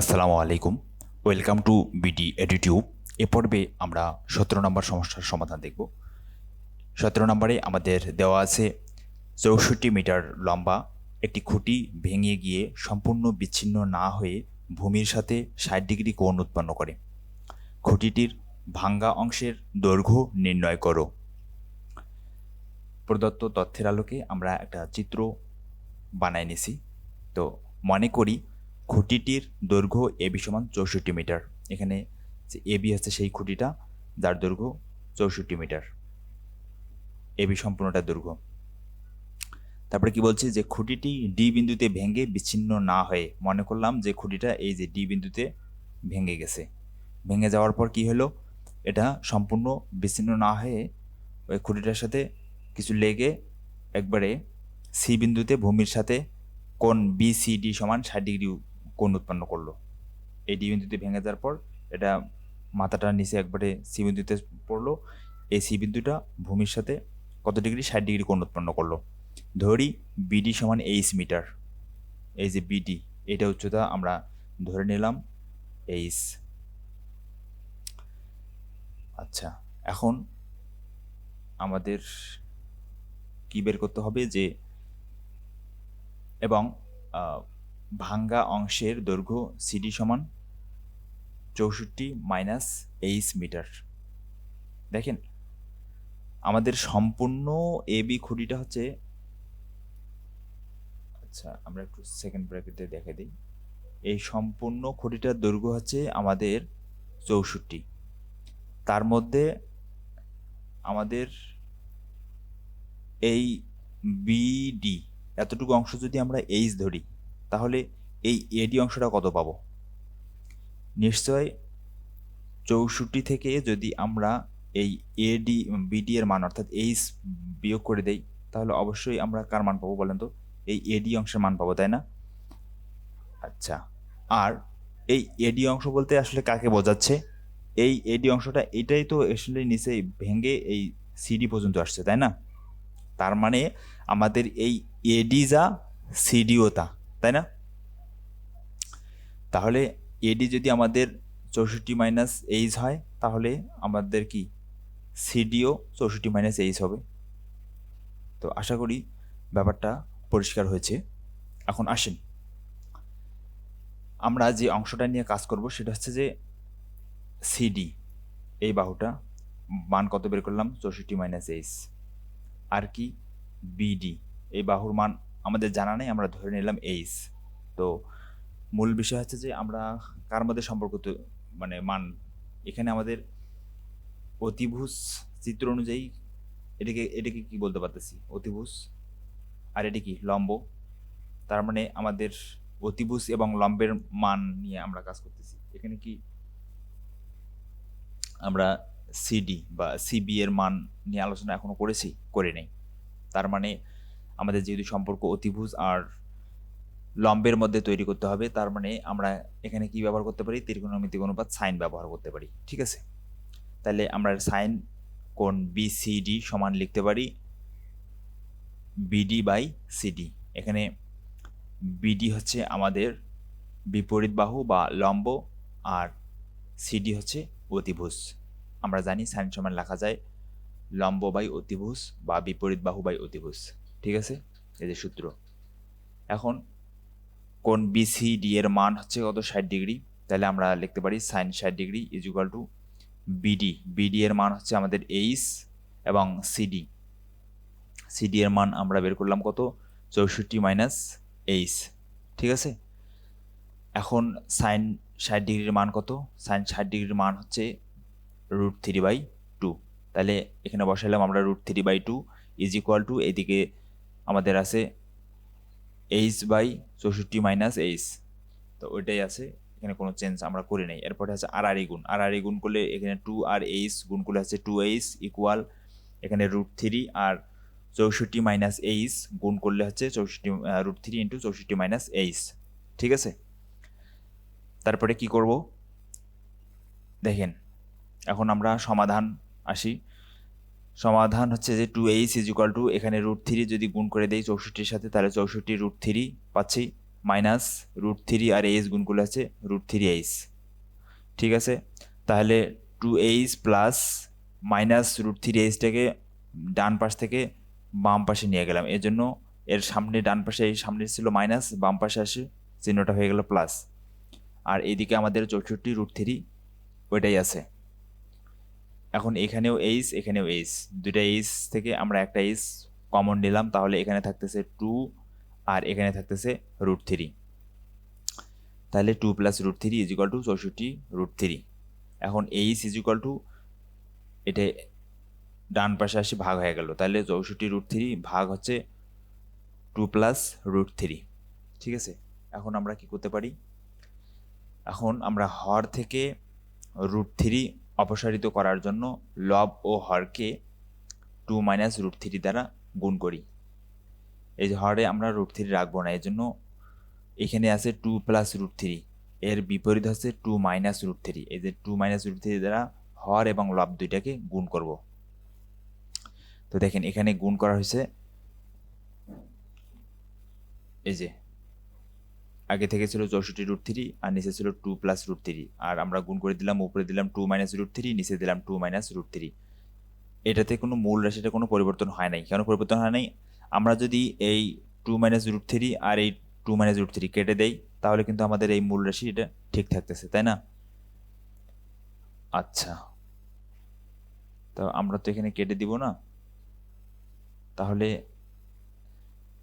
আসসালামু আলাইকুম। Welcome to BD EdiTube. এ পর্বে আমরা সতেরো নম্বর সমস্যার সমাধান দেখব। সতেরো নম্বরে আমাদের দেওয়া আছে চৌষট্টি মিটার লম্বা, একটি খুঁটি ভেঙে গিয়ে সম্পূর্ণ বিচ্ছিন্ন না হয়ে ভূমির সাথে ষাট ডিগ্রি কোণ উৎপন্ন করে। খুঁটিটির ভাঙ্গা অংশের দৈর্ঘ্য নির্ণয় করো। প্রদত্ত তথ্যের আলোকে আমরা একটা চিত্র বানায় নিছি। তো মনে করি খুঁটিটির দৈর্ঘ্য এবি সমান চৌষট্টি মিটার। এখানে যে এবি হচ্ছে সেই খুঁটিটা, যার দৈর্ঘ্য চৌষট্টি মিটার। এবি সম্পূর্ণটা দৈর্ঘ্য। তারপরে কি বলছে যে খুঁটিটি ডি বিন্দুতে ভেঙে বিচ্ছিন্ন না হয়ে, মনে করলাম যে খুঁটিটা এই যে ডি বিন্দুতে ভেঙে গেছে। ভেঙে যাওয়ার পর কি হলো? এটা সম্পূর্ণ বিচ্ছিন্ন না হয়ে ওই খুঁটিটার সাথে কিছু লেগে একবারে সি বিন্দুতে ভূমির সাথে কোণ বিসিডি সমান ষাট ডিগ্রি কোণ উৎপন্ন করল। এই ডি বিন্দুতে ভেঙে যাওয়ার পর এটা মাথাটার নিচে একবারে সি বিন্দুতে পড়ল। এই সি বিন্দুটা ভূমির সাথে কত ডিগ্রি? ষাট ডিগ্রি কোণ উৎপন্ন করল। ধরি বিডি সমান এইচ মিটার। এই যে বিডি এটা উচ্চতা আমরা ধরে নিলাম এইচ আচ্ছা এখন আমাদের কি বের করতে হবে যে এবং ভাঙ্গা অংশের দৈর্ঘ্য সিডি সমান চৌষট্টি মাইনাস এইচ মিটার দেখেন, আমাদের সম্পূর্ণ এ বি খুঁটিটা হচ্ছে আচ্ছা আমরা একটু সেকেন্ড ব্র্যাকেটে দেখে দিই। এই সম্পূর্ণ খুঁটিটার দৈর্ঘ্য হচ্ছে আমাদের চৌষট্টি। তার মধ্যে আমাদের এই বিডি এতটুকু অংশ যদি আমরা এইচ ধরি তাহলে এই এডি অংশটা কত পাবো? নিশ্চয় চৌষট্টি থেকে যদি আমরা এই এডি বিডি এর মান, অর্থাৎ এইচ বিয়োগ করে দেই, তাহলে অবশ্যই আমরা কার মান পাবো বলেন তো? এই এডি অংশের মান পাবো, তাই না? আচ্ছা আর এই এডি অংশ বলতে আসলে কাকে বোঝাচ্ছে? এই এডি অংশটা এটাই তো আসলে নিচে ভেঙে এই সিডি পর্যন্ত আসছে, তাই না? তার মানে আমাদের এই এডি যা সিডিও তা। তাই না? তাহলে এডি যদি আমাদের চৌষট্টি মাইনাস এইচ হয়, তাহলে আমাদের কি? সিডিও চৌষট্টি মাইনাস এইচ হবে। তো আশা করি ব্যাপারটা পরিষ্কার হয়েছে। এখন আসেন। আমরা যে অংশটা নিয়ে কাজ করব, সেটা হচ্ছে যে সিডি এই বাহুটা, মান কত বের করলাম? চৌষট্টি মাইনাস এইচ আর কি? বিডি এই বাহুর মান আমাদের জানা নেই, আমরা ধরে নিলাম এইচ তো মূল বিষয় হচ্ছে যে আমরা কার মধ্যে সম্পর্ক মানে মান? এখানে আমাদের অতিভুজ চিত্র অনুযায়ী এটাকে এটাকে কি বলতে পারতেছি? অতিভুজ। আর এটি কি? লম্ব। তার মানে আমাদের অতিভুজ এবং লম্বের মান নিয়ে আমরা কাজ করতেছি। এখানে কি? আমরা সিডি বা সিবি এর মান নিয়ে আলোচনা এখনও করেছি, করে নেই। তার মানে আমাদের যেহেতু সম্পর্ক অতিভুজ আর লম্বের মধ্যে তৈরি করতে হবে, তার মানে আমরা এখানে কি ব্যবহার করতে পারি? ত্রিকোণমিতিক অনুপাত সাইন ব্যবহার করতে পারি, ঠিক আছে? তাহলে আমরা সাইন কোণ বিসিডি সমান লিখতে পারি বিডি বাই সিডি এখানে বিডি হচ্ছে আমাদের বিপরীত বাহু বা লম্ব আর সিডি হচ্ছে অতিভুজ। আমরা জানি সাইন সমান লেখা যায় লম্ব বাই অতিভুজ বা বিপরীত বাহু বাই অতিভুজ। ঠিক আছে? এই যে সূত্র। এখন কোন বিসিডি এর মান হচ্ছে কত? ষাট ডিগ্রি। তাহলে আমরা লিখতে পারি সাইন ষাট degree is equal to BD BD এর মান হচ্ছে আমাদের এইচ এবং সিডি সিডি এর মান আমরা বের করলাম কত? চৌষট্টি মাইনাস এইচ ঠিক আছে? এখন সাইন ষাট ডিগ্রির মান কত? সাইন ষাট ডিগ্রির মান হচ্ছে রুট থ্রি বাই টু তাহলে এখানে বসাইলাম আমরা root three by two is equal to এদিকে আমাদের আছে এইচ বাই চৌষট্টি মাইনাস এইচ তো ওইটাই আছে, এখানে কোনো চেঞ্জ আমরা করি নাই। এরপরে আছে আর আর গুণ। আর আর গুণ করলে এখানে টু আর এইচ গুণ করলে আছে টু এইচ ইকুয়াল এখানে রুট থ্রি আর চৌষট্টি মাইনাস এইচ গুণ করলে হচ্ছে চৌষট্টি রুট থ্রি ইন্টু চৌষট্টি মাইনাস এইচ ঠিক আছে? তারপরে কি করব? দেখেন, এখন আমরা সমাধান আসি। সমাধান হচ্ছে যে two H is equal to এখানে রুট থ্রি যদি গুণ করে দেই চৌষট্টির সাথে, তাহলে চৌষট্টি রুট থ্রি পাচ্ছি মাইনাস রুট থ্রি আর এইচ গুণ করলে আছে রুট থ্রি এইচ ঠিক আছে? তাহলে two H plus minus root three এইচটাকে ডান পাশ থেকে বাম পাশে নিয়ে গেলাম। এর জন্য এর সামনে ডান পাশে, এই সামনে ছিল মাইনাস বাম পাশে আসে চিহ্নটা হয়ে গেল প্লাস আর এদিকে আমাদের চৌষট্টি রুট থ্রি ওইটাই আছে। এখন এখানেও এইচ এখানেও এইচ দুইটা এইচ থেকে আমরা একটা এইচ কমন নিলাম, তাহলে এখানে থাকতেছে টু আর এখানে থাকতেছে রুট থ্রি তাহলে two plus root three is equal to চৌষট্টি রুট থ্রি এখন এইচ ইজ ইকাল টু এটা ডান পাশে আসি ভাগ হয়ে গেল। তাহলে চৌষট্টি রুট থ্রি ভাগ হচ্ছে টু প্লাস রুট থ্রি ঠিক আছে? এখন আমরা কি করতে পারি? এখন আমরা হর থেকে রুট থ্রি অপসারিত করার জন্য লব ও হরকে টু মাইনাস রুট থ্রি দ্বারা গুণ করি। এই যে হরে আমরা রুট থ্রি রাখব না এই জন্য এখানে আছে টু প্লাস রুট থ্রি এর বিপরীত হচ্ছে টু মাইনাস রুট থ্রি এই যে টু মাইনাস রুট থ্রি দ্বারা হর এবং লব দুইটাকে গুণ করব। তো দেখেন, এখানে গুণ করা হয়েছে এই যে আগে থেকে ছিল চৌষট্টি রুট থ্রি আর নিচে ছিল টু প্লাস রুট থ্রি আর আমরা গুণ করে দিলাম, উপরে দিলাম টু মাইনাস রুট থ্রি নিচে দিলাম টু মাইনাস রুট থ্রি এটাতে কোনো মূল রাশিটা কোনো পরিবর্তন হয় নাই। কেন পরিবর্তন হয় নাই? আমরা যদি এই টু মাইনাস রুট থ্রি আর এই টু মাইনাস রুট থ্রি কেটে দেই, তাহলে কিন্তু আমাদের এই মূল রাশি এটা ঠিক থাকতেছে, তাই না? আচ্ছা। তো আমরা তো এখানে কেটে দিব না। তাহলে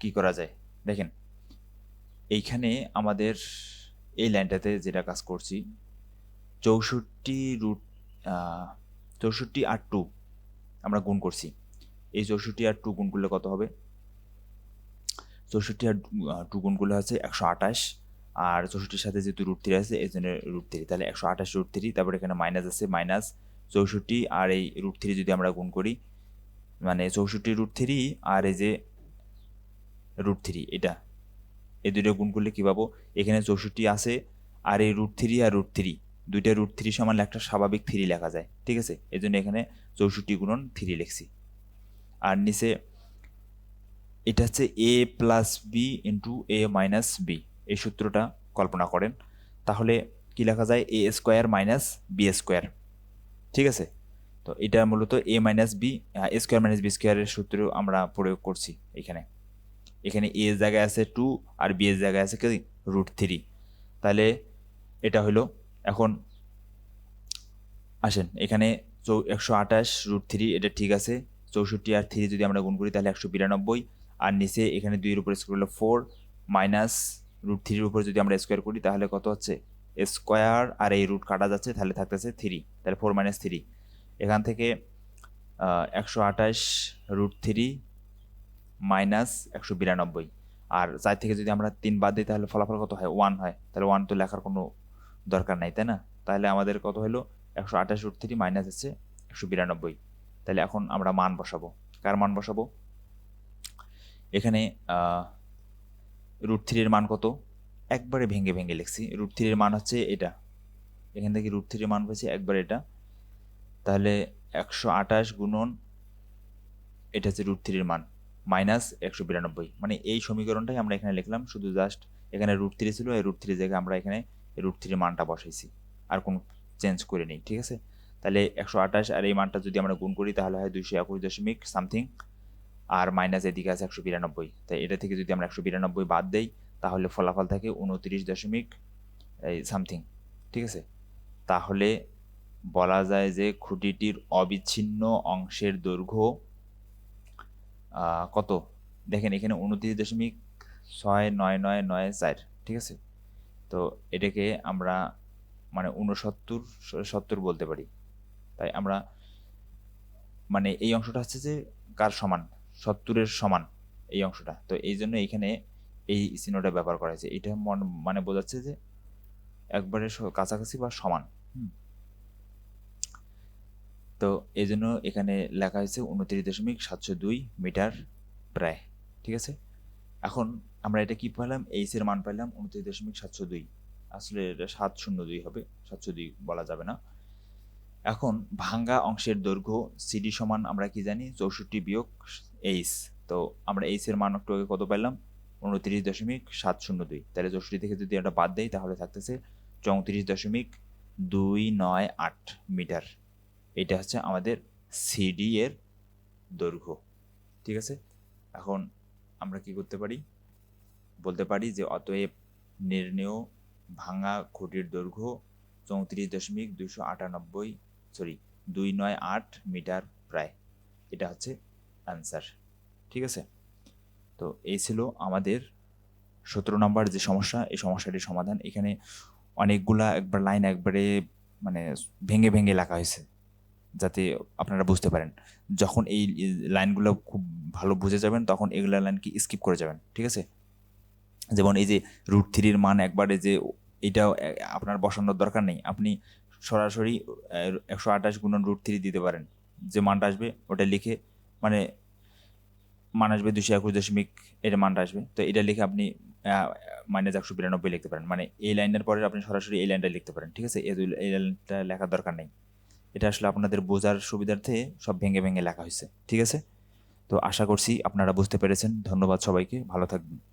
কি করা যায়? দেখেন এইখানে আমাদের এই লাইনটাতে যেটা কাজ করছি, চৌষট্টি রুট চৌষট্টি আর টু আমরা গুণ করছি। এই চৌষট্টি আর টু গুণ করলে কত হবে? চৌষট্টি আর টু গুণ করলে হচ্ছে একশো আঠাশ, আর চৌষট্টির সাথে যেহেতু রুট থ্রি আছে, এই জন্য রুট থ্রি তাহলে একশো আঠাশ রুট থ্রি তারপরে এখানে মাইনাস আছে মাইনাস চৌষট্টি, আর এই রুট থ্রি যদি আমরা গুণ করি মানে চৌষট্টি রুট থ্রি আর এই যে রুট থ্রি এটা এই দুটো গুণ করলে কী পাবো? এখানে চৌষট্টি আছে, আর এই রুট থ্রি আর রুট থ্রি দুইটা রুট থ্রি সমান একটা স্বাভাবিক থ্রি লেখা যায়, ঠিক আছে? এই জন্য এখানে চৌষট্টি গুণন থ্রি লিখছি। আর নিচে এটা হচ্ছে A plus B into A minus B এই সূত্রটা কল্পনা করেন। তাহলে কি লেখা যায়? A square minus B square ঠিক আছে? তো এটা মূলত A minus B square minus B স্কোয়ারের সূত্র আমরা প্রয়োগ করছি এখানে। এখানে এ জায়গায় আছে টু আর বি এর জায়গায় আছে কি রুট থ্রি তাহলে এটা হলো এখন আসেন, এখানে চৌ একশো আঠাশ রুট থ্রি এটা ঠিক আছে। চৌষট্টি আর থ্রি যদি আমরা গুণ করি তাহলে একশো বিরানব্বই। আর নিচে এখানে দুইয়ের উপরে স্কোয়ার হলো ফোর মাইনাস রুট থ্রির উপর যদি আমরা স্কোয়ার করি তাহলে কত হচ্ছে? স্কোয়ার আর এই রুট কাটা যাচ্ছে তাহলে থাকতেছে থ্রি তাহলে ফোর মাইনাস থ্রি এখান থেকে একশো আঠাশ রুট থ্রি মাইনাস একশো বিরানব্বই। আর চার থেকে যদি আমরা তিন বাদ দিই, তাহলে ফলাফল কত হয়? ওয়ান হয়। তাহলে ওয়ান তো লেখার কোনো দরকার নাই, তাই না? তাহলে আমাদের কত হলো? একশো আঠাশ রুট থ্রি মাইনাস হচ্ছে একশো বিরানব্বই। তাহলে এখন আমরা মান বসাবো। কার মান বসাবো? এখানে রুট থ্রির মান কত? একবারে ভেঙে ভেঙে লিখছি। রুট থ্রির মান হচ্ছে এটা। এখান থেকে রুট থ্রির মান পেয়েছি একবার এটা। তাহলে একশো আঠাশ গুণন, এটা হচ্ছে রুট থ্রির মান। মাইনাস একশো বিরানব্বই। মানে এই সমীকরণটাই আমরা এখানে লিখলাম, শুধু জাস্ট এখানে রুট থ্রি ছিল, এই রুট থ্রি জায়গায় আমরা এখানে রুট থ্রির মানটা বসাইছি, আর কোনো চেঞ্জ করে নিই, ঠিক আছে? তাহলে একশো আঠাশ আর এই মানটা যদি আমরা গুণ করি, তাহলে হয় দুইশো একুশ দশমিক সামথিং আর মাইনাস এদিকে আছে একশো বিরানব্বই। তাই এটা থেকে যদি আমরা একশো বিরানব্বই বাদ দেই, তাহলে ফলাফল থাকে উনত্রিশ দশমিক সামথিং ঠিক আছে? তাহলে বলা যায় যে খুঁটিটির অবিচ্ছিন্ন অংশের দৈর্ঘ্য কত? দেখেন, এখানে উনত্রিশ দশমিক ছয় নয় নয় নয় চার, ঠিক আছে? তো এটাকে আমরা মানে উনসত্তর সত্তর বলতে পারি। তাই আমরা মানে এই অংশটা হচ্ছে যে কার সমান? সত্তরের সমান এই অংশটা। তো এই জন্য এইখানে এই চিহ্নটা ব্যবহার করা হয়েছে। এটা মানে বোঝাচ্ছে যে একবারে কাছাকাছি বা সমান। তো এই জন্য এখানে লেখা হয়েছে উনত্রিশ দশমিক সাতশো দুই মিটার প্রায়, ঠিক আছে? এখন আমরা এটা কি পেলাম এইচের মান পেলাম উনত্রিশ দশমিক সাতশো দুই। আসলে এটা সাত শূন্য দুই হবে, সাতশো দুই বলা যাবে না। এখন ভাঙ্গা অংশের দৈর্ঘ্য সিডি সমান আমরা কি জানি? চৌষট্টি বিয়োগ এইচ তো আমরা এইচের মান একটু আগে কত পেলাম উনত্রিশ দশমিক সাত শূন্য দুই। তাহলে চৌষট্টি থেকে যদি আমরা বাদ দেই, তাহলে থাকতেছে চৌত্রিশ দশমিক দুই নয় আট মিটার। এটা হচ্ছে আমাদের সিডি এর দৈর্ঘ্য, ঠিক আছে? এখন আমরা কি করতে পারি? বলতে পারি যে অতএব নির্ণেয় ভাঙা খুঁটির দৈর্ঘ্য চৌত্রিশ দশমিক দুশো আটানব্বই সরি দুই নয় আট মিটার প্রায়। এটা হচ্ছে অ্যান্সার ঠিক আছে? তো এই ছিল আমাদের সতেরো নম্বর যে সমস্যা, এই সমস্যাটির সমাধান। এখানে অনেকগুলা একবার লাইন একবারে মানে ভেঙে ভেঙে লেখা হয়েছে। যাতে আপনারা বুঝতে পারেন। যখন এই লাইনগুলো খুব ভালো বুঝে যাবেন, তখন এগুলো লাইনকে স্কিপ করে যাবেন, ঠিক আছে? যেমন এই যে রুট থ্রির মান একবারে যে এটাও আপনার বসানোর দরকার নেই, আপনি সরাসরি একশো আঠাশ গুণন রুট থ্রি দিতে পারেন। যে মানটা আসবে ওটা লিখে মানে মান আসবে দুশো একুশ দশমিক এর মানটা আসবে। তো এটা লিখে আপনি মাইনাস একশো বিরানব্বই লিখতে পারেন। মানে এই লাইনের পরে আপনি সরাসরি এই লাইনটা লিখতে পারেন, ঠিক আছে? এই লাইনটা লেখার দরকার নেই। এটা আসলে আপনাদের বোঝার সুবিধার্থে সব ভেঙে ভেঙে লেখা হয়েছে, ঠিক আছে? তো আশা করছি আপনারা বুঝতে পেরেছেন। ধন্যবাদ সবাইকে, ভালো থাকবেন।